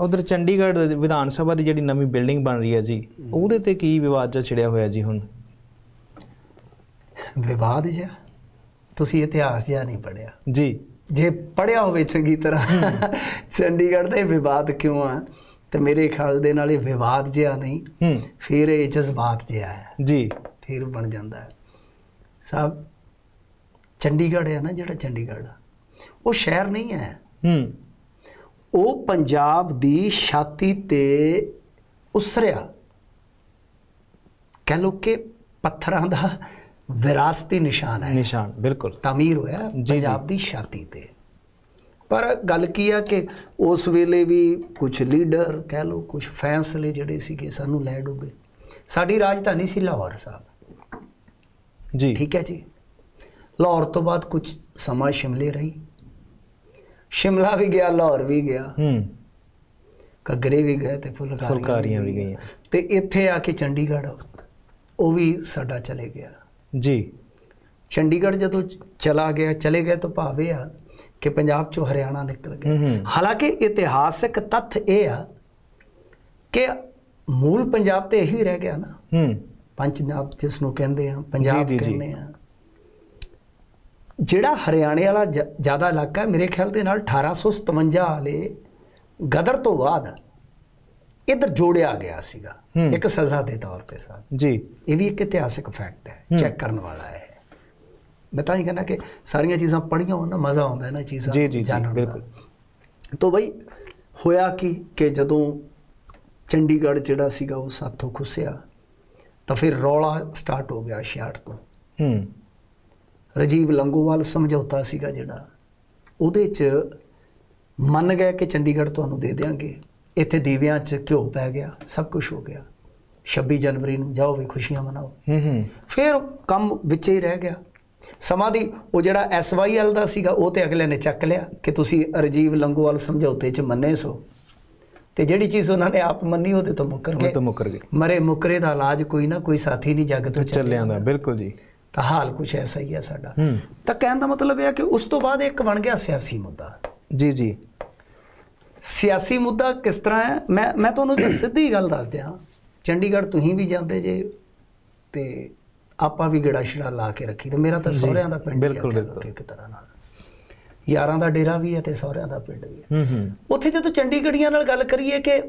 ਉਧਰ ਚੰਡੀਗੜ੍ਹ ਦੇ ਵਿਧਾਨ ਸਭਾ ਦੀ ਜਿਹੜੀ ਨਵੀਂ ਬਿਲਡਿੰਗ ਬਣ ਰਹੀ ਹੈ ਜੀ ਉਹਦੇ ਤੇ ਕੀ ਵਿਵਾਦ ਜਿਹਾ ਛਿੜਿਆ ਹੋਇਆ ਜੀ ਹੁਣ? ਵਿਵਾਦ ਜਿਹਾ? ਤੁਸੀਂ ਇਤਿਹਾਸ ਜਿਹਾ ਨਹੀਂ ਪੜਿਆ ਜੀ। ਜੇ ਪੜਿਆ ਹੋਵੇ ਚੰਗੀ ਤਰ੍ਹਾਂ ਚੰਡੀਗੜ੍ਹ ਦਾ ਵਿਵਾਦ ਕਿਉਂ ਆ? ਤੇ ਮੇਰੇ ਖਿਆਲ ਦੇ ਨਾਲ ਇਹ ਵਿਵਾਦ ਜਿਹਾ ਨਹੀਂ ਫਿਰ ਇਹ ਜਜ਼ਬਾਤ ਜਿਹਾ ਹੈ। ਜੀ। ਫਿਰ ਬਣ ਜਾਂਦਾ ਹੈ। ਸਭ ਚੰਡੀਗੜ੍ਹ ਹੈ ਨਾ ਜਿਹੜਾ ਚੰਡੀਗੜ੍ਹ ਉਹ ਸ਼ਹਿਰ ਨਹੀਂ ਹੈ। ਹੂੰ। ਉਹ ਪੰਜਾਬ ਦੀ ਛਾਤੀ ਤੇ ਉਸਰਿਆ। ਕਹਿ ਲੋ ਕਿ ਪੱਥਰਾਂ ਦਾ ਵਿਰਾਸਤੀ ਨਿਸ਼ਾਨ ਹੈ। ਨਿਸ਼ਾਨ ਬਿਲਕੁਲ। ਤਾਮੀਰ ਹੋਇਆ। ਪੰਜਾਬ ਦੀ ਛਾਤੀ ਤੇ। ਪਰ ਗੱਲ ਕੀ ਆ ਕਿ ਉਸ ਵੇਲੇ ਵੀ ਕੁਝ ਲੀਡਰ ਕਹਿ ਲੋ ਕੁਝ ਫੈਸਲੇ ਜਿਹੜੇ ਸੀਗੇ ਸਾਨੂੰ ਲੈ ਡੁੱਬੇ। ਸਾਡੀ ਰਾਜਧਾਨੀ ਸੀ ਲਾਹੌਰ ਸਾਹਿਬ। ਜੀ। ਠੀਕ ਹੈ ਜੀ। ਲਾਹੌਰ ਤੋਂ ਬਾਅਦ ਕੁਝ ਸਮਾਂ ਸ਼ਿਮਲੇ ਰਹੀ। ਸ਼ਿਮਲਾ ਵੀ ਗਿਆ ਲਾਹੌਰ ਵੀ ਗਿਆ। ਹੂੰ। ਘੱਗਰੇ ਵੀ ਗਏ ਤੇ ਫੁਲਕਾਰੀਆਂ ਫੁਲਕਾਰੀਆਂ ਵੀ ਗਈਆਂ। ਤੇ ਇੱਥੇ ਆ ਕੇ ਚੰਡੀਗੜ੍ਹ ਉਹ ਵੀ ਸਾਡਾ ਚਲੇ ਗਿਆ। ਜੀ। ਚੰਡੀਗੜ੍ਹ ਜਦੋਂ ਚਲਾ ਗਿਆ ਚਲੇ ਗਏ ਤਾਂ ਭਾਵੇਂ ਆ ਕਿ ਪੰਜਾਬ ਚੋਂ ਹਰਿਆਣਾ ਨਿਕਲ ਗਿਆ। ਹਾਲਾਂਕਿ ਇਤਿਹਾਸਕ ਤੱਥ ਇਹ ਆ ਕਿ ਮੂਲ ਪੰਜਾਬ ਤੇ ਇਹੀ ਰਹਿ ਗਿਆ ਨਾ। ਹੂੰ। ਪੰਜਾਬ ਜਿਸ ਨੂੰ ਕਹਿੰਦੇ ਆ ਪੰਜਾਬ। ਕਹਿੰਦੇ ਆ। ਜਿਹੜਾ ਹਰਿਆਣੇ ਵਾਲਾ ਜ਼ਿਆਦਾ ਇਲਾਕਾ ਹੈ, ਮੇਰੇ ਖਿਆਲ ਦੇ ਨਾਲ 1857 ਵਾਲੇ ਗਦਰ ਤੋਂ ਬਾਅਦ ਇਧਰ ਜੋੜਿਆ ਗਿਆ ਸੀਗਾ। ਇੱਕ ਸਜ਼ਾ ਦੇ ਤੌਰ ਤੇ ਸਾ ਜੀ ਇਹ ਵੀ ਇੱਕ ਇਤਿਹਾਸਿਕ ਫੈਕਟ ਹੈ। ਚੈੱਕ ਕਰਨ ਵਾਲਾ ਹੈ ਮੈਂ ਤਾਂ ਹੀ ਕਹਿੰਦਾ ਕਿ ਸਾਰੀਆਂ ਚੀਜ਼ਾਂ ਪੜ੍ਹੀਆਂ ਹੋਣ ਨਾ ਮਜ਼ਾ ਆਉਂਦਾ ਹੈ ਨਾ ਚੀਜ਼ਾਂ ਜੀ, ਜੀ, ਜੀ, ਜਾਣਨ ਦਾ। ਬਿਲਕੁਲ। ਤੋਂ ਬਈ ਹੋਇਆ ਕੀ ਕਿ ਜਦੋਂ ਚੰਡੀਗੜ੍ਹ ਜਿਹੜਾ ਸੀਗਾ ਉਹ ਸਾਥੋਂ ਖੁੱਸਿਆ ਤਾਂ ਫਿਰ ਰੌਲਾ ਸਟਾਰਟ ਹੋ ਗਿਆ 66 ਤੋਂ ਹੂੰ ਰਜੀਵ ਲੰਗੋਵਾਲ ਸਮਝੌਤਾ ਸੀਗਾ ਜਿਹੜਾ ਉਹਦੇ 'ਚ ਮੰਨ ਗਏ ਕਿ ਚੰਡੀਗੜ੍ਹ ਤੁਹਾਨੂੰ ਦੇ ਦੇਵਾਂਗੇ ਇੱਥੇ ਦੀਵਿਆਂ 'ਚ ਘਿਓ ਪੈ ਗਿਆ ਸਭ ਕੁਝ ਹੋ ਗਿਆ। 26 ਜਨਵਰੀ ਨੂੰ ਜਾਓ ਵੀ ਖੁਸ਼ੀਆਂ ਮਨਾਓ। ਹੂੰ ਹੂੰ। ਫਿਰ ਕੰਮ ਵਿੱਚ ਹੀ ਰਹਿ ਗਿਆ। ਸਮਾਂ ਦੀ ਉਹ ਜਿਹੜਾ ਐਸਵਾਈਐਲ ਦਾ ਸੀਗਾ ਉਹ ਤੇ ਅਗਲੇ ਨੇ ਚੱਕ ਲਿਆ ਕਿ ਤੁਸੀਂ ਰਜੀਵ ਲੰਗੋਵਾਲ ਸਮਝੌਤੇ 'ਚ ਮੰਨੇ ਸੋ। ਤੇ ਜਿਹੜੀ ਚੀਜ਼ ਉਹਨਾਂ ਨੇ ਆਪ ਮੰਨੀ ਉਹਦੇ ਤੋਂ ਮੁੱਕਰ ਉਹ ਗਏ। ਤਾਂ ਮੁੱਕਰ ਗਏ। ਮਰੇ ਮੁੱਕਰੇ ਦਾ ਇਲਾਜ ਕੋਈ ਨਾ ਕੋਈ ਸਾਥੀ ਨਹੀਂ ਜੱਗ ਤੋਂ ਚੱਲਿਆਂ ਦਾ ਬਿਲਕੁਲ ਜੀ। ਤਾਂ ਹਾਲ ਕੁਝ ਐਸਾ ਹੀ ਹੈ ਸਾਡਾ। ਤਾਂ ਕਹਿਣ ਦਾ ਮਤਲਬ ਇਹ ਹੈ ਕਿ ਉਸ ਤੋਂ ਬਾਅਦ ਇੱਕ ਬਣ ਗਿਆ ਸਿਆਸੀ ਮੁੱਦਾ। ਜੀ ਜੀ। ਸਿਆਸੀ ਮੁੱਦਾ ਕਿਸ ਤਰ੍ਹਾਂ ਹੈ? ਮੈਂ ਮੈਂ ਤੁਹਾਨੂੰ ਇੱਕ ਸਿੱਧੀ ਗੱਲ ਦੱਸ ਦਿਆਂ। ਚੰਡੀਗੜ੍ਹ ਤੁਸੀਂ ਵੀ ਜਾਂਦੇ ਜੇ ਤੇ ਆਪਾਂ ਵੀ ਗੇੜਾ ਛੜਾ ਲਾ ਕੇ ਰੱਖੀ ਤੇ ਮੇਰਾ ਤਾਂ ਸਹੁਰਿਆਂ ਦਾ ਪਿੰਡ ਬਿਲਕੁਲ, ਬਿਲਕੁਲ। ਇੱਕ ਤਰ੍ਹਾਂ ਨਾਲ। ਯਾਰਾਂ ਦਾ ਡੇਰਾ ਵੀ ਹੈ ਤੇ ਸਹੁਰਿਆਂ ਦਾ ਪਿੰਡ ਵੀ ਹੈ। ਹੂੰ ਹੂੰ। ਉੱਥੇ ਜਦੋਂ ਚੰਡੀਗੜ੍ਹੀਆਂ ਨਾਲ ਗੱਲ ਕਰੀਏ ਕਿ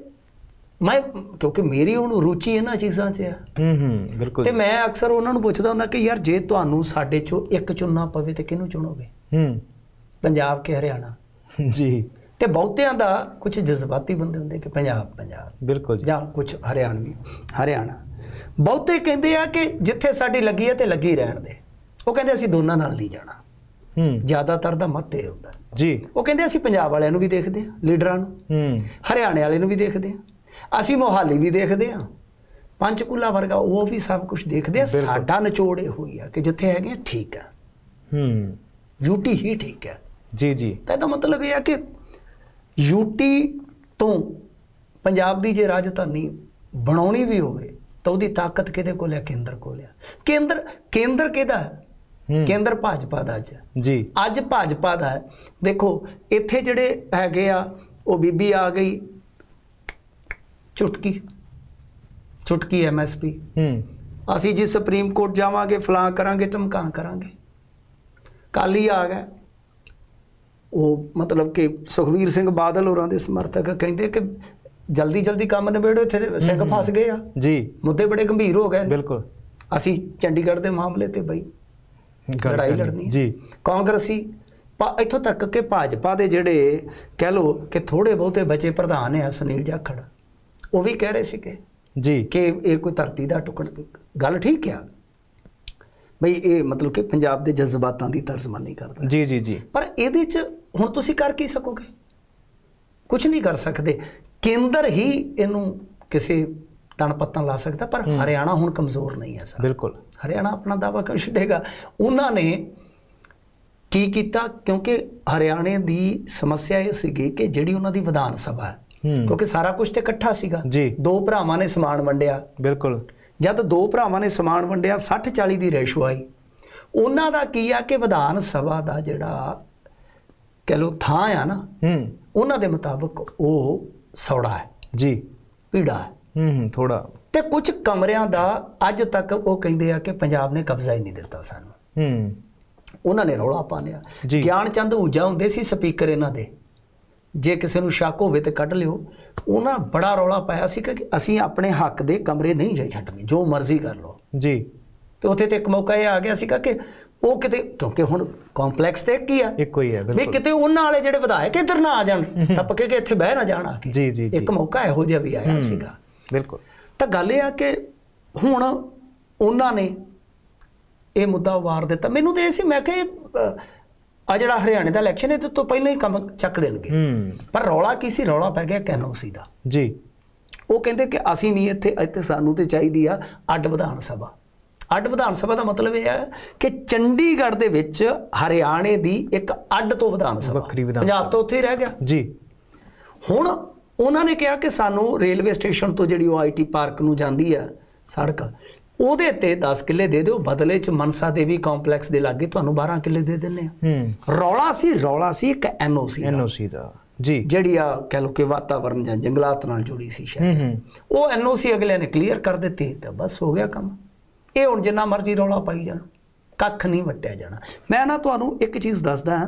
ਮੈਂ ਕਿਉਂਕਿ ਮੇਰੀ ਹੁਣ ਰੁਚੀ ਇਹਨਾਂ ਚੀਜ਼ਾਂ 'ਚ ਆ। ਹੂੰ ਹੂੰ ਬਿਲਕੁਲ। ਤੇ ਮੈਂ ਅਕਸਰ ਉਹਨਾਂ ਨੂੰ ਪੁੱਛਦਾ ਹੁੰਦਾ ਕਿ ਯਾਰ ਜੇ ਤੁਹਾਨੂੰ ਸਾਡੇ 'ਚੋਂ ਇੱਕ ਚੁਣਨਾ ਪਵੇ ਤੇ ਕਿਹਨੂੰ ਚੁਣੋਗੇ? ਹੂੰ। ਪੰਜਾਬ ਕਿ ਹਰਿਆਣਾ? ਜੀ। ਤੇ ਬਹੁਤਿਆਂ ਦਾ ਕੁਝ ਜਜ਼ਬਾਤੀ ਬੰਦੇ ਹੁੰਦੇ ਕਿ ਪੰਜਾਬ ਪੰਜਾਬ। ਬਿਲਕੁਲ ਜੀ। ਜਾਂ ਕੁਝ ਹਰਿਆਣਵੀ ਹਰਿਆਣਾ। ਬਹੁਤੇ ਕਹਿੰਦੇ ਆ ਕਿ ਜਿੱਥੇ ਸਾਡੀ ਲੱਗੀ ਹੈ ਤੇ ਲੱਗੀ ਰਹਿਣ ਦੇ। ਉਹ ਕਹਿੰਦੇ ਅਸੀਂ ਦੋਨਾਂ ਨਾਲ ਨਹੀਂ ਜਾਣਾ। ਹੂੰ। ਜ਼ਿਆਦਾਤਰ ਦਾ ਮਤ ਇਹ ਹੁੰਦਾ। ਜੀ। ਉਹ ਕਹਿੰਦੇ ਅਸੀਂ ਪੰਜਾਬ ਵਾਲਿਆਂ ਨੂੰ ਵੀ ਦੇਖਦੇ ਹਾਂ ਲੀਡਰਾਂ ਨੂੰ। ਹੂੰ। ਹਰਿਆਣੇ ਵਾਲੇ ਨੂੰ ਵੀ ਦੇਖਦੇ ਹਾਂ ਅਸੀਂ ਮੋਹਾਲੀ ਵੀ ਦੇਖਦੇ ਹਾਂ। ਪੰਚਕੂਲਾ ਵਰਗਾ ਉਹ ਵੀ ਸਭ ਕੁਝ ਦੇਖਦੇ ਆ। ਸਾਡਾ ਨਿਚੋੜ ਇਹ ਹੋਈ ਆ ਕਿ ਜਿੱਥੇ ਹੈਗੇ ਆ, ਠੀਕ ਹੈ ਹੂੰ। ਯੂਟੀ ਹੀ ਠੀਕ ਹੈ ਜੀ ਜੀ। ਤਾਂ ਇਹਦਾ ਮਤਲਬ ਇਹ ਆ ਕਿ ਯੂਟੀ ਤੋਂ ਪੰਜਾਬ ਦੀ ਜੇ ਰਾਜਧਾਨੀ ਬਣਾਉਣੀ ਵੀ ਹੋਵੇ ਤਾਂ ਉਹਦੀ ਤਾਕਤ ਕਿਹਦੇ ਕੋਲ ਹੈ ਕੇਂਦਰ ਕੋਲ ਹੈ ਕੇਂਦਰ ਕੇਂਦਰ ਕਿਹਦਾ? ਹੈ। ਕੇਂਦਰ ਭਾਜਪਾ ਦਾ ਅੱਜ। ਜੀ। ਅੱਜ ਭਾਜਪਾ ਦਾ। ਹੈ ਦੇਖੋ ਇੱਥੇ ਜਿਹੜੇ ਹੈਗੇ ਆ ਉਹ ਬੀਬੀ ਆ ਗਈ ਚੁਟਕੀ। ਚੁਟਕੀ ਐਮਐਸਪੀ ਹੂੰ। ਅਸੀਂ ਜੀ ਸੁਪਰੀਮ ਕੋਰਟ ਜਾਵਾਂਗੇ ਫਲਾਂ ਕਰਾਂਗੇ ਧਮਕਾਂ ਕਰਾਂਗੇ। ਕਾਲੀ ਆ ਗਿਆ ਉਹ ਮਤਲਬ ਕਿ ਸੁਖਵੀਰ ਸਿੰਘ ਬਾਦਲ ਹੋਰਾਂ ਦੇ ਸਮਰਥਕ ਕਹਿੰਦੇ ਕਿ ਜਲਦੀ ਜਲਦੀ ਕੰਮ ਨਿਬੇੜੋ ਇੱਥੇ ਸਿੰਘ ਫਸ ਗਏ ਆ। ਜੀ। ਮੁੱਦੇ ਬੜੇ ਗੰਭੀਰ ਹੋ ਗਏ। ਬਿਲਕੁਲ। ਅਸੀਂ ਚੰਡੀਗੜ੍ਹ ਦੇ ਮਾਮਲੇ ਤੇ ਬਈ ਲੜਾਈ। ਲੜਨੀ ਹੈ। ਜੀ। ਕਾਂਗਰਸੀ ਇੱਥੋਂ ਤੱਕ ਕਿ ਭਾਜਪਾ ਦੇ ਜਿਹੜੇ ਕਹਿ ਲੋ ਕਿ ਥੋੜੇ ਬਹੁਤੇ ਬਚੇ ਪ੍ਰਧਾਨ ਆ ਸੁਨੀਲ ਜਾਖੜ। ਉਹ ਵੀ ਕਹਿ ਰਹੇ ਸੀਗੇ ਜੀ। ਕਿ ਇਹ ਕੋਈ ਧਰਤੀ ਦਾ ਟੁਕੜਾ ਗੱਲ ਠੀਕ ਆ? ਬਈ ਇਹ ਮਤਲਬ ਕਿ ਪੰਜਾਬ ਦੇ ਜਜ਼ਬਾਤਾਂ ਦੀ ਤਰਜਮਾਨੀ ਕਰਦਾ ਜੀ ਜੀ ਜੀ। ਪਰ ਇਹਦੇ 'ਚ ਹੁਣ ਤੁਸੀਂ ਕਰ ਕੀ ਸਕੋਗੇ? ਕੁਝ ਨਹੀਂ ਕਰ ਸਕਦੇ। ਕੇਂਦਰ ਹੀ ਇਹਨੂੰ ਕਿਸੇ ਤਣ ਪੱਤਨ ਲਾ ਸਕਦਾ ਪਰ। ਹਰਿਆਣਾ ਹੁਣ ਕਮਜ਼ੋਰ ਨਹੀਂ ਹੈ ਸਰ। ਬਿਲਕੁਲ। ਹਰਿਆਣਾ ਆਪਣਾ ਦਾਵਾ ਕਿਉਂ ਛੱਡੇਗਾ? ਉਹਨਾਂ ਨੇ ਕੀ ਕੀਤਾ? ਕਿਉਂਕਿ ਹਰਿਆਣੇ ਦੀ ਸਮੱਸਿਆ ਇਹ ਸੀਗੀ ਕਿ ਜਿਹੜੀ ਉਹਨਾਂ ਦੀ ਵਿਧਾਨ ਸਭਾ ਹੂੰ ਕਿਉਂਕਿ ਸਾਰਾ ਕੁਝ ਤੇ ਇਕੱਠਾ ਸੀਗਾ। ਦੋ ਭਰਾਵਾਂ ਨੇ ਸਮਾਨ ਵੰਡਿਆ। ਬਿਲਕੁਲ। ਜਦ ਦੋ ਭਰਾਵਾਂ ਨੇ ਸਮਾਨ ਵੰਡਿਆ 60 40 ਦੀ ਰੇਸ਼ੋ ਆਈ। ਉਹਨਾਂ ਦਾ ਕੀ ਆ ਕਿ ਵਿਧਾਨ ਸਭਾ ਦਾ ਜਿਹੜਾ ਕਹ ਲੋ ਥਾਂ ਆ ਨਾ ਹੂੰ। ਉਹਨਾਂ ਦੇ ਮੁਤਾਬਕ ਉਹ ਸੌੜਾ ਹੈ। ਜੀ। ਪੀੜਾ ਹੈ। ਹੂੰ ਹੂੰ ਥੋੜਾ ਤੇ ਕੁਝ ਕਮਰਿਆਂ ਦਾ ਅੱਜ ਤੱਕ ਉਹ ਕਹਿੰਦੇ ਆ ਕਿ ਪੰਜਾਬ ਨੇ ਕਬਜ਼ਾ ਹੀ ਨਹੀਂ ਦਿੱਤਾ ਸਾਨੂੰ। ਹੂੰ। ਉਹਨਾਂ ਨੇ ਰੌਲਾ ਪਾ ਲਿਆ। ਗਿਆਨ ਚੰਦ ਊਜਾ ਹੁੰਦੇ ਸੀ ਸਪੀਕਰ ਇਹਨਾਂ ਦੇ। ਜੇ ਕਿਸੇ ਨੂੰ ਸ਼ੱਕ ਹੋਵੇ ਤੇ ਕੱਢ ਲਿਓ। ਉਹਨਾਂ ਬੜਾ ਰੌਲਾ ਪਾਇਆ ਸੀ ਕਿ ਅਸੀਂ ਆਪਣੇ ਹੱਕ ਦੇ ਕਮਰੇ ਨਹੀਂ ਜਾਈ ਛੱਡਣੇ ਜੋ ਮਰਜ਼ੀ ਕਰ ਲਓ। ਜੀ। ਤੇ ਉੱਥੇ ਤੇ ਇੱਕ ਮੌਕਾ ਇਹ ਆ ਗਿਆ ਸੀਗਾ ਕਿ ਉਹ ਕਿਤੇ ਕਿਉਂਕਿ ਹੁਣ ਕੰਪਲੈਕਸ ਤੇ ਕੀ ਆ। ਇੱਕੋ ਹੀ ਹੈ ਵੀ ਬਿਲਕੁਲ। ਕਿਤੇ ਉਹਨਾਂ ਵਾਲੇ ਜਿਹੜੇ ਵਿਧਾਇਕ ਇੱਧਰ ਨਾ ਆ ਜਾਣ ਟੱਪ ਕੇ ਕਿ ਇੱਥੇ ਬਹਿ ਨਾ ਜਾਣ ਆ ਕੇ। ਜੀ ਜੀ ਜੀ। ਇੱਕ ਮੌਕਾ ਇਹੋ ਜਿਹਾ ਵੀ ਆਇਆ ਸੀਗਾ। ਬਿਲਕੁਲ। ਤਾਂ ਗੱਲ ਇਹ ਆ ਕਿ ਹੁਣ ਉਹਨਾਂ ਨੇ ਇਹ ਮੁੱਦਾ ਵਾਰ ਦਿੱਤਾ। ਮੈਨੂੰ ਤੇ ਇਹ ਸੀ ਮੈਂ ਕਿਹਾ ਆ ਜਿਹੜਾ ਹਰਿਆਣੇ ਦਾ ਇਲੈਕਸ਼ਨ ਇਹ ਤੋਂ ਪਹਿਲਾਂ ਹੀ ਕੰਮ ਚੱਕ ਦੇਣਗੇ। ਪਰ ਰੌਲਾ ਕੀ ਸੀ? ਰੌਲਾ ਪੈ ਗਿਆ ਕੈਨੋਸੀ ਦਾ। ਜੀ। ਉਹ ਕਹਿੰਦੇ ਕਿ ਅਸੀਂ ਨਹੀਂ ਇੱਥੇ ਇੱਥੇ ਸਾਨੂੰ ਤੇ ਚਾਹੀਦੀ ਆ ਅੱਡ ਵਿਧਾਨ ਸਭਾ। ਅੱਡ ਵਿਧਾਨ ਸਭਾ ਦਾ ਮਤਲਬ ਇਹ ਹੈ ਕਿ ਚੰਡੀਗੜ੍ਹ ਦੇ ਵਿੱਚ ਹਰਿਆਣੇ ਦੀ ਇੱਕ ਅੱਡ ਤੋਂ ਵਿਧਾਨ ਸਭਾ। ਵੱਖਰੀ ਵਿਧਾਨ ਪੰਜਾਬ ਤੋਂ ਉੱਥੇ ਹੀ ਰਹਿ ਗਿਆ। ਜੀ। ਹੁਣ ਉਹਨਾਂ ਨੇ ਕਿਹਾ ਕਿ ਸਾਨੂੰ ਰੇਲਵੇ ਸਟੇਸ਼ਨ ਤੋਂ ਜਿਹੜੀ ਉਹ ਆਈਟੀ ਪਾਰਕ ਨੂੰ ਜਾਂਦੀ ਆ ਸੜਕ ਉਹਦੇ ਤੇ 10 ਕਿੱਲੇ ਦੇ ਦਿਓ ਬਦਲੇ ਚ ਮਨਸਾ ਦੇਵੀ ਕੰਪਲੈਕਸ ਦੇ ਲਾਗੇ ਤੁਹਾਨੂੰ 12 ਕਿੱਲੇ ਦੇ ਦਿੰਨੇ ਆ। ਹੂੰ। ਰੌਲਾ ਸੀ ਰੌਲਾ ਸੀ ਇੱਕ ਐਨਓਸੀ ਐਨਓਸੀ ਦਾ। ਜੀ। ਜਿਹੜੀ ਆ ਕਹਿ ਲੋ ਕਿ ਵਾਤਾਵਰਣ ਜਾਂ ਜੰਗਲਾਤ ਨਾਲ ਜੁੜੀ ਸੀ ਸ਼ਾਇਦ। ਉਹ ਐਨਓਸੀ ਅਗਲੇ ਨੇ ਕਲੀਅਰ ਕਰ ਦਿੱਤੀ ਤਾਂ ਬਸ ਹੋ ਗਿਆ ਕੰਮ। ਇਹ ਹੁਣ ਜਿੰਨਾ ਮਰਜ਼ੀ ਰੌਲਾ ਪਾਈ ਜਾਣ ਕੱਖ ਨਹੀਂ ਵਟਿਆ ਜਾਣਾ। ਮੈਂ ਨਾ ਤੁਹਾਨੂੰ ਇੱਕ ਚੀਜ਼ ਦੱਸਦਾ ਹਾਂ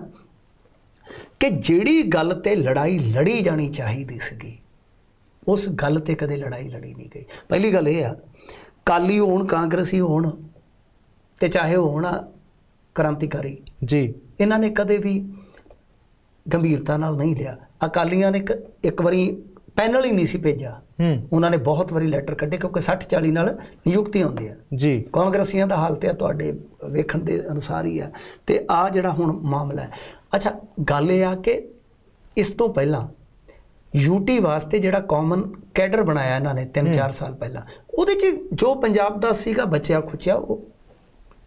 ਕਿ ਜਿਹੜੀ ਗੱਲ ਤੇ ਲੜਾਈ ਲੜੀ ਜਾਣੀ ਚਾਹੀਦੀ ਸੀਗੀ ਉਸ ਗੱਲ ਤੇ ਕਦੇ ਲੜਾਈ ਲੜੀ ਨਹੀਂ ਗਈ। ਪਹਿਲੀ ਗੱਲ ਇਹ ਆ ਕਾਲੀ ਹੋਣ ਕਾਂਗਰਸੀ ਹੋਣ ਤੇ ਚਾਹੇ ਹੋਣ ਕ੍ਰਾਂਤੀਕਾਰੀ। ਜੀ। ਇਹਨਾਂ ਨੇ ਕਦੇ ਵੀ ਗੰਭੀਰਤਾ ਨਾਲ ਨਹੀਂ ਲਿਆ। ਅਕਾਲੀਆਂ ਨੇ ਇੱਕ- ਇੱਕ ਵਾਰੀ ਪੈਨਲ ਹੀ ਨਹੀਂ ਸੀ ਭੇਜਿਆ। ਹੂੰ। ਉਹਨਾਂ ਨੇ ਬਹੁਤ ਵਾਰੀ ਲੈਟਰ ਕੱਢੇ ਕਿਉਂਕਿ 60 40 ਨਾਲ ਨਿਯੁਕਤੀਆਂ ਹੁੰਦੀਆਂ। ਜੀ। ਕਾਂਗਰਸੀਆਂ ਦਾ ਹਾਲ ਤੇ ਆ ਤੁਹਾਡੇ ਵੇਖਣ ਦੇ ਅਨੁਸਾਰ ਹੀ ਆ। ਤੇ ਆ ਜਿਹੜਾ ਹੁਣ ਮਾਮਲਾ ਹੈ। ਅੱਛਾ ਗੱਲ ਇਹ ਆ ਕਿ ਇਸ ਤੋਂ ਪਹਿਲਾਂ ਯੂਟੀ ਵਾਸਤੇ ਜਿਹੜਾ ਕਾਮਨ ਕੈਡਰ ਬਣਾਇਆ ਇਹਨਾਂ ਨੇ 3-4 ਸਾਲ ਪਹਿਲਾਂ ਉਹਦੇ ਚ ਜੋ ਪੰਜਾਬ ਦਾ ਸੀਗਾ ਬਚਿਆ ਖੁਚਿਆ ਉਹ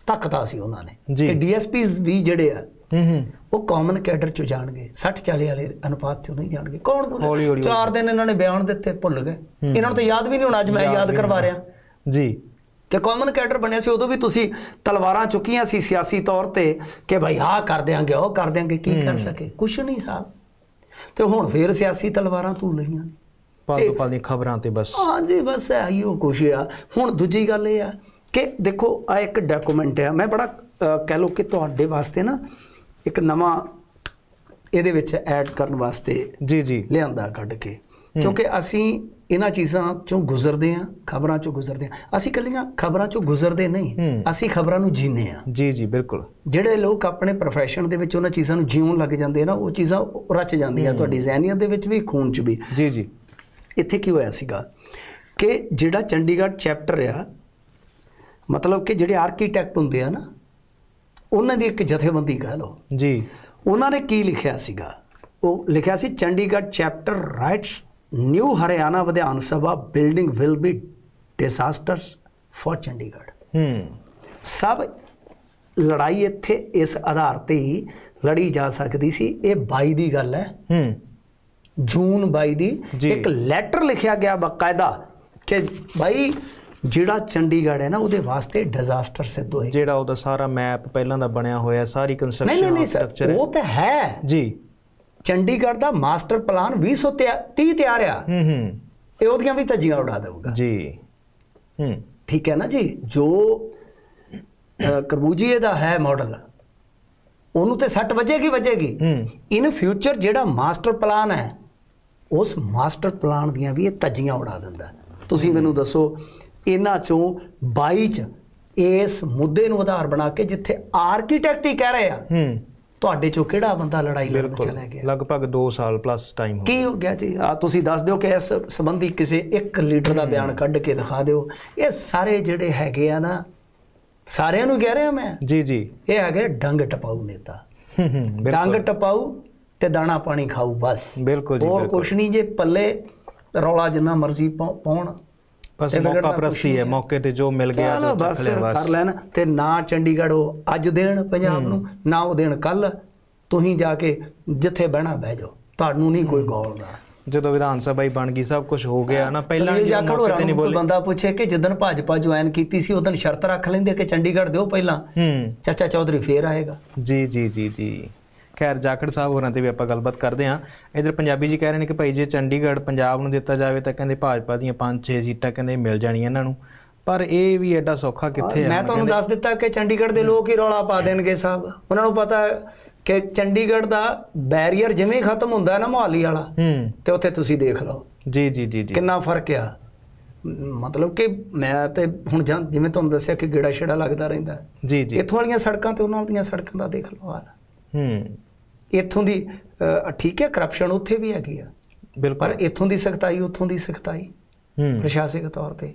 ਤੱਕਦਾ ਸੀ ਉਹਨਾਂ ਨੇ। ਕਿ ਡੀਐਸਪੀਜ਼ ਵੀ ਜਿਹੜੇ ਆ ਹੂੰ ਹੂੰ। ਉਹ ਕਾਮਨ ਕੈਡਰ ਚ ਜਾਣਗੇ 60 40 ਵਾਲੇ ਅਨੁਪਾਤ ਚ ਨਹੀਂ ਜਾਣਗੇ। ਕੌਣ ਚਾਰ ਦਿਨ ਇਹਨਾਂ ਨੇ ਬਿਆਨ ਦਿੱਤੇ ਭੁੱਲ ਗਏ। ਇਹਨਾਂ ਨੂੰ ਤਾਂ ਯਾਦ ਵੀ ਨਹੀਂ ਹੋਣਾ ਅੱਜ ਮੈਂ ਯਾਦ ਕਰਵਾ ਰਿਹਾ। ਜੀ। ਕਿ ਕਾਮਨ ਕੈਡਰ ਬਣਿਆ ਸੀ ਉਦੋਂ ਵੀ ਤੁਸੀਂ ਤਲਵਾਰਾਂ ਚੁੱਕੀਆਂ ਸੀ ਸਿਆਸੀ ਤੌਰ ਤੇ ਕਿ ਭਾਈ ਆਹ ਕਰ ਦਿਆਂਗੇ ਉਹ ਕਰ ਦਿਆਂਗੇ ਕੀ ਕਰ ਸਕੇ? ਕੁਛ ਨਹੀਂ ਸਾਹਿਬ ਤੇ ਹੁਣ ਫੇਰ ਸਿਆਸੀ ਤਲਵਾਰਾਂ ਤੂੰ ਲਈਆਂ ਪਾਲਤੂ ਪਾਲ ਦੀਆਂ ਖਬਰਾਂ ਤੇ ਬਸ। ਹਾਂਜੀ ਬਸ ਆਈਓ ਕੁਛ ਆ। ਹੁਣ ਦੂਜੀ ਗੱਲ ਇਹ ਆ ਕਿ ਦੇਖੋ ਆ ਇੱਕ ਡਾਕੂਮੈਂਟ ਆ। ਮੈਂ ਬੜਾ ਕਹਿ ਲਓ ਕਿ ਤੁਹਾਡੇ ਵਾਸਤੇ ਨਾ ਇੱਕ ਨਵਾਂ ਇਹਦੇ ਵਿੱਚ ਐਡ ਕਰਨ ਵਾਸਤੇ ਜੀ ਜੀ। ਲਿਆਂਦਾ ਕੱਢ ਕੇ। ਕਿਉਂਕਿ ਅਸੀਂ ਇਹਨਾਂ ਚੀਜ਼ਾਂ ਚੋਂ ਗੁਜ਼ਰਦੇ ਆ ਖਬਰਾਂ ਚੋਂ ਗੁਜ਼ਰਦੇ ਆ ਅਸੀਂ ਕੱਲੀਆਂ ਖਬਰਾਂ ਚੋਂ ਗੁਜ਼ਰਦੇ ਨਹੀਂ। ਅਸੀਂ ਖਬਰਾਂ ਨੂੰ ਜੀਨੇ ਆ ਜੀ ਜੀ ਬਿਲਕੁਲ। ਜਿਹੜੇ ਲੋਕ ਆਪਣੇ profession ਦੇ ਵਿੱਚ ਉਹਨਾਂ ਚੀਜ਼ਾਂ ਨੂੰ ਜਿਉਣ ਲੱਗ ਜਾਂਦੇ ਆ ਨਾ ਉਹ ਚੀਜ਼ਾਂ ਰਚ ਜਾਂਦੀਆਂ ਤੁਹਾਡੀ ਜ਼ਹਿਨੀਅਤ ਦੇ ਵਿੱਚ ਵੀ ਖੂਨ 'ਚ ਵੀ। ਜੀ ਜੀ। ਇੱਥੇ ਕੀ ਹੋਇਆ ਸੀਗਾ ਕਿ ਜਿਹੜਾ ਚੰਡੀਗੜ੍ਹ ਚੈਪਟਰ ਆ ਮਤਲਬ ਕਿ ਜਿਹੜੇ ਆਰਕੀਟੈਕਟ ਹੁੰਦੇ ਆ ਨਾ ਉਹਨਾਂ ਦੀ ਇੱਕ ਜਥੇਬੰਦੀ ਕਹਿ ਲਓ। ਜੀ। ਉਹਨਾਂ ਨੇ ਕੀ ਲਿਖਿਆ ਸੀਗਾ? ਉਹ ਲਿਖਿਆ ਸੀ Chandigarh chapter rights new Haryana Vidhan Sabha building will be disasters for Chandigarh ਹੂੰ ਸਭ ਲੜਾਈ ਇੱਥੇ ਇਸ ਆਧਾਰ ਤੇ ਹੀ ਲੜੀ ਜਾ ਸਕਦੀ ਸੀ ਇਹ 22 ਦੀ ਗੱਲ ਹੈ ਹੂੰ ਜੂਨ 22 ਦੀ। ਇੱਕ ਲੈਟਰ ਲਿਖਿਆ ਗਿਆ ਬਕਾਇਦਾ ਕਿ ਭਾਈ ਜਿਹੜਾ ਚੰਡੀਗੜ੍ਹ ਹੈ ਨਾ ਉਹਦੇ ਵਾਸਤੇ ਡਿਜ਼ਾਸਟਰ ਸਿੱਧ ਹੋਏ ਜਿਹੜਾ ਉਹਦਾ ਸਾਰਾ ਮੈਪ ਪਹਿਲਾਂ ਦਾ ਬਣਿਆ ਹੋਇਆ ਸਾਰੀ ਕੰਸਟਰਕਸ਼ਨ ਸਰ ਉਹ ਤਾਂ ਹੈ ਜੀ ਚੰਡੀਗੜ੍ਹ ਦਾ ਮਾਸਟਰ ਪਲਾਨ 2030 ਤਿਆਰ ਆ। ਹੂੰ ਹੂੰ। ਇਹ ਉਹਦੀਆਂ ਵੀ ਧੱਜੀਆਂ ਉਡਾ ਦੇਊਗਾ। ਜੀ। ਹੂੰ। ਠੀਕ ਹੈ ਨਾ ਜੀ? ਜੋ ਕਰਬੂਜੀਏ ਦਾ ਹੈ ਮਾਡਲ ਉਹਨੂੰ ਤੇ ਸੱਟ ਵੱਜੇਗੀ ਵੱਜੇਗੀ। ਹੂੰ। ਇਨ ਫਿਊਚਰ ਜਿਹੜਾ ਮਾਸਟਰ ਪਲਾਨ ਹੈ ਉਸ ਮਾਸਟਰ ਪਲਾਨ ਦੀਆਂ ਵੀ ਇਹ ਧੱਜੀਆਂ ਉਡਾ ਦਿੰਦਾ ਤੁਸੀਂ ਮੈਨੂੰ ਦੱਸੋ ਇਹਨਾਂ ਚੋਂ 22 ਚ ਇਸ ਮੁੱਦੇ ਨੂੰ ਆਧਾਰ ਬਣਾ ਕੇ ਜਿੱਥੇ ਆਰਕੀਟੈਕਟ ਹੀ ਕਹਿ ਰਹੇ ਆ ਹੂੰ। ਤੁਹਾਡੇ ਚੋਂ ਕਿਹੜਾ ਬੰਦਾ ਲੜਾਈ ਲੜਨ ਚਲਾ ਗਿਆ? ਲਗਭਗ 2 ਸਾਲ ਪਲੱਸ ਟਾਈਮ ਹੋ ਕੀ ਹੋ ਗਿਆ ਜੀ? ਆ ਤੁਸੀਂ ਦੱਸ ਦਿਓ ਕਿ ਇਸ ਸੰਬੰਧੀ ਕਿਸੇ ਇੱਕ ਲੀਡਰ ਦਾ ਬਿਆਨ ਕੱਢ ਕੇ ਦਿਖਾ ਦਿਓ। ਇਹ ਸਾਰੇ ਜਿਹੜੇ ਹੈਗੇ ਆ ਨਾ ਸਾਰਿਆਂ ਨੂੰ ਕਹਿ ਰਿਹਾ ਮੈਂ? ਜੀ ਜੀ। ਇਹ ਹੈਗੇ ਡੰਗ ਟਪਾਊ ਨੇਤਾ। ਹੂੰ ਹੂੰ ਡੰਗ ਟਪਾਊ ਤੇ ਦਾਣਾ ਪਾਣੀ ਖਾਊ ਬਸ। ਬਿਲਕੁਲ ਜੀ, ਹੋਰ। ਕੁਛ ਨਹੀਂ ਜੇ ਪੱਲੇ ਰੌਲਾ ਜਿੰਨਾ ਮਰਜ਼ੀ ਪਾਉ- ਪਾਉਣ। ਬਸ ਮੌਕਾ ਪ੍ਰਸਤੀ ਹੈ। ਮੌਕੇ ਤੇ ਜੋ ਮਿਲ ਗਿਆ ਚਲੋ ਜੋ ਬਸ ਕਰ ਲੈਣ ਤੇ ਨਾ ਚੰਡੀਗੜ੍ਹ ਉਹ ਅੱਜ ਦੇਣ ਪੰਜਾਬ ਨੂੰ ਨਾ ਉਹ ਦੇਣ ਕੱਲ ਤੁਸੀਂ ਜਾ ਕੇ ਜਿੱਥੇ ਬਹਿਣਾ ਬਹਿ ਜਾਓ। ਤੁਹਾਨੂੰ ਨਹੀਂ ਕੋਈ ਗੌਲ ਦਾ। ਜਦੋਂ ਵਿਧਾਨ ਸਭਾ ਹੀ ਬਣ ਗਈ ਸਭ ਕੁਝ ਹੋ ਗਿਆ ਨਾ ਪਹਿਲਾਂ ਜਦੋਂ ਜਾਖੜ ਮੌਕੇ ਤੇ ਨਹੀਂ ਬੋਲੇ। ਬੰਦਾ ਪੁੱਛੇ ਕਿ ਜਿੱਦਣ ਭਾਜਪਾ ਜੁਆਇਨ ਕੀਤੀ ਸੀ ਉਦੋਂ ਸ਼ਰਤ ਰੱਖ ਲੈਂਦੇ ਕਿ ਚੰਡੀਗੜ੍ਹ ਦਿਓ ਪਹਿਲਾਂ। ਹੂੰ। ਚਾਚਾ ਚੌਧਰੀ ਫੇਰ ਆਏਗਾ। ਜੀ ਜੀ ਜੀ ਜੀ। ਖੈਰ ਜਾਖੜ ਸਾਹਿਬ ਹੋਰਾਂ ਤੇ ਵੀ ਆਪਾਂ ਗੱਲਬਾਤ ਕਰਦੇ ਹਾਂ। ਇਧਰ ਪੰਜਾਬੀ ਜੀ ਕਹਿ ਰਹੇ ਨੇ ਕਿ ਭਾਈ ਜੇ ਚੰਡੀਗੜ੍ਹ ਪੰਜਾਬ ਨੂੰ ਦਿੱਤਾ ਜਾਵੇ ਤਾਂ ਕਹਿੰਦੇ ਭਾਜਪਾ ਦੀਆਂ 5-6 ਸੀਟਾਂ ਕਹਿੰਦੇ ਮਿਲ ਜਾਣੀਆਂ ਇਹਨਾਂ ਨੂੰ। ਪਰ ਇਹ ਵੀ ਐਡਾ ਸੌਖਾ ਕਿੱਥੇ ਆ? ਮੈਂ ਤੁਹਾਨੂੰ ਦੱਸ ਦਿੱਤਾ ਕਿ ਚੰਡੀਗੜ੍ਹ ਦੇ ਲੋਕ ਹੀ ਰੌਲਾ ਪਾ ਦੇਣਗੇ ਸਾਹਿਬ। ਉਹਨਾਂ ਨੂੰ ਪਤਾ ਹੈ ਕਿ ਚੰਡੀਗੜ੍ਹ ਦਾ ਬੈਰੀਅਰ ਜਿਵੇਂ ਹੀ ਖਤਮ ਹੁੰਦਾ ਹੈ ਨਾ ਮੁਹਾਲੀ ਵਾਲਾ ਹੂੰ। ਤੇ ਉੱਥੇ ਤੁਸੀਂ ਦੇਖ ਲਓ। ਜੀ ਜੀ ਜੀ ਜੀ। ਕਿੰਨਾ ਫ਼ਰਕ ਆ। ਮਤਲਬ ਕਿ ਮੈਂ ਤੇ ਹੁਣ ਜਿਵੇਂ ਤੁਹਾਨੂੰ ਦੱਸਿਆ ਕਿ ਗੇੜਾ ਛੇੜਾ ਲੱਗਦਾ ਰਹਿੰਦਾ। ਹੈ। ਜੀ ਜੀ। ਇੱਥੋਂ ਵਾਲੀਆਂ ਸੜਕਾਂ ਤੇ ਉਹਨਾਂ ਦੀਆਂ ਸੜਕਾਂ ਦਾ ਦੇਖ ਲਓ ਹਾਲ। ਹੂੰ। ਇੱਥੋਂ ਦੀ ਠੀਕ ਹੈ ਕਰਪਸ਼ਨ ਉੱਥੇ ਵੀ ਹੈਗੀ ਆ। ਪਰ ਬਿਲਕੁਲ ਇੱਥੋਂ ਦੀ ਸਖਤਾਈ ਉੱਥੋਂ ਦੀ ਸਖਤਾਈ ਹੂੰ। ਪ੍ਰਸ਼ਾਸਨਿਕ ਤੌਰ ਤੇ।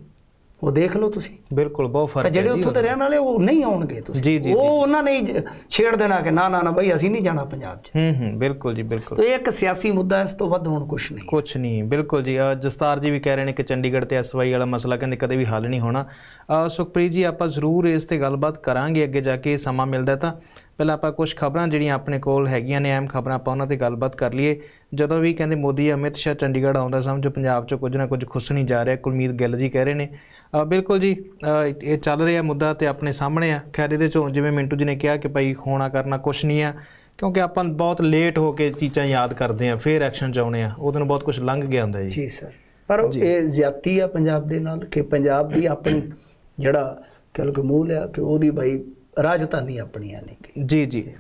ਉਹ ਦੇਖ ਲਓ ਤੁਸੀਂ। ਬਿਲਕੁਲ ਬਹੁਤ ਫ਼ਰਕ ਤਾਂ ਹੈ ਜਿਹੜੇ ਉੱਥੋਂ ਦੇ ਰਹਿਣ ਵਾਲੇ ਉਹ ਨਹੀਂ ਆਉਣਗੇ ਤੁਸੀਂ। ਉਹ। ਉਹਨਾਂ ਨੇ ਛੇੜ ਦੇਣਾ ਕਿ ਨਾ ਨਾ ਨਾ ਬਈ ਅਸੀਂ ਨਹੀਂ ਜਾਣਾ ਪੰਜਾਬ 'ਚ। ਹੂੰ ਹੂੰ ਬਿਲਕੁਲ ਜੀ ਬਿਲਕੁਲ। ਤਾਂ ਇੱਕ ਸਿਆਸੀ ਮੁੱਦਾ ਇਸ ਤੋਂ ਵੱਧ ਹੁਣ ਕੁਝ ਨਹੀਂ। ਕੁਛ ਨਹੀਂ ਬਿਲਕੁਲ ਜੀ। ਜਸਤਾਰ ਜੀ ਵੀ ਕਹਿ ਰਹੇ ਨੇ ਕਿ ਚੰਡੀਗੜ੍ਹ ਤੇ ਐਸਵਾਈ ਵਾਲਾ ਮਸਲਾ ਕਹਿੰਦੇ ਕਦੇ ਵੀ ਹੱਲ ਨਹੀਂ ਹੋਣਾ। ਸੁਖਪ੍ਰੀਤ ਜੀ ਆਪਾਂ ਜ਼ਰੂਰ ਇਸ ਤੇ ਗੱਲਬਾਤ ਕਰਾਂਗੇ ਅੱਗੇ ਜਾ ਕੇ ਸਮਾਂ ਮਿਲਦਾ ਤਾਂ। ਪਹਿਲਾਂ ਆਪਾਂ ਕੁਝ ਖਬਰਾਂ ਜਿਹੜੀਆਂ ਆਪਣੇ ਕੋਲ ਹੈਗੀਆਂ ਨੇ ਅਹਿਮ ਖਬਰਾਂ ਆਪਾਂ ਉਹਨਾਂ ਤੇ ਗੱਲਬਾਤ ਕਰ ਲਈਏ। ਜਦੋਂ ਵੀ ਕਹਿੰਦੇ ਮੋਦੀ ਅਮਿਤ ਸ਼ਾਹ ਚੰਡੀਗੜ੍ਹ ਆਉਂਦਾ ਸਮਝੋ ਪੰਜਾਬ 'ਚ ਕੁਝ ਨਾ ਕੁਝ ਖੁੱਸ ਨਹੀਂ ਜਾ ਰਿਹਾ ਕੁਲਮੀਤ ਗਿੱਲ ਜੀ ਕਹਿ ਰਹੇ ਨੇ। ਬਿਲਕੁਲ ਜੀ ਇਹ ਚੱਲ ਰਿਹਾ ਮੁੱਦਾ ਤੇ ਆਪਣੇ ਸਾਹਮਣੇ ਆ। ਖੈਰ ਇਹਦੇ ਚੋਂ ਜਿਵੇਂ ਮਿੰਟੂ ਜੀ ਨੇ ਕਿਹਾ ਕਿ ਭਾਈ ਹੋਣਾ ਕਰਨਾ ਕੁਝ ਨਹੀਂ ਆ ਕਿਉਂਕਿ ਆਪਾਂ ਬਹੁਤ ਲੇਟ ਹੋ ਕੇ ਚੀਜ਼ਾਂ ਯਾਦ ਕਰਦੇ ਆ ਫਿਰ ਐਕਸ਼ਨ ਚ ਆਉਣੇ ਆ। ਉਹਦੇ ਨਾਲ ਬਹੁਤ ਕੁਝ ਲੰਘ ਗਿਆ ਹੁੰਦਾ ਜੀ। ਜੀ ਸਰ ਪਰ ਇਹ ਜ਼ਿਆਤੀ ਆ ਪੰਜਾਬ ਦੇ ਨਾਲ ਕਿ ਪੰਜਾਬ ਦੀ ਆਪਣੀ ਜਿਹੜਾ ਕਹਿ ਲਓ ਕਿ ਮੂਲ ਆ ਕਿ ਉਹਦੀ ਭਾਈ ਰਾਜਧਾਨੀ ਆਪਣੀ ਆ ਨਹੀਂ ਜੀ ਜੀ।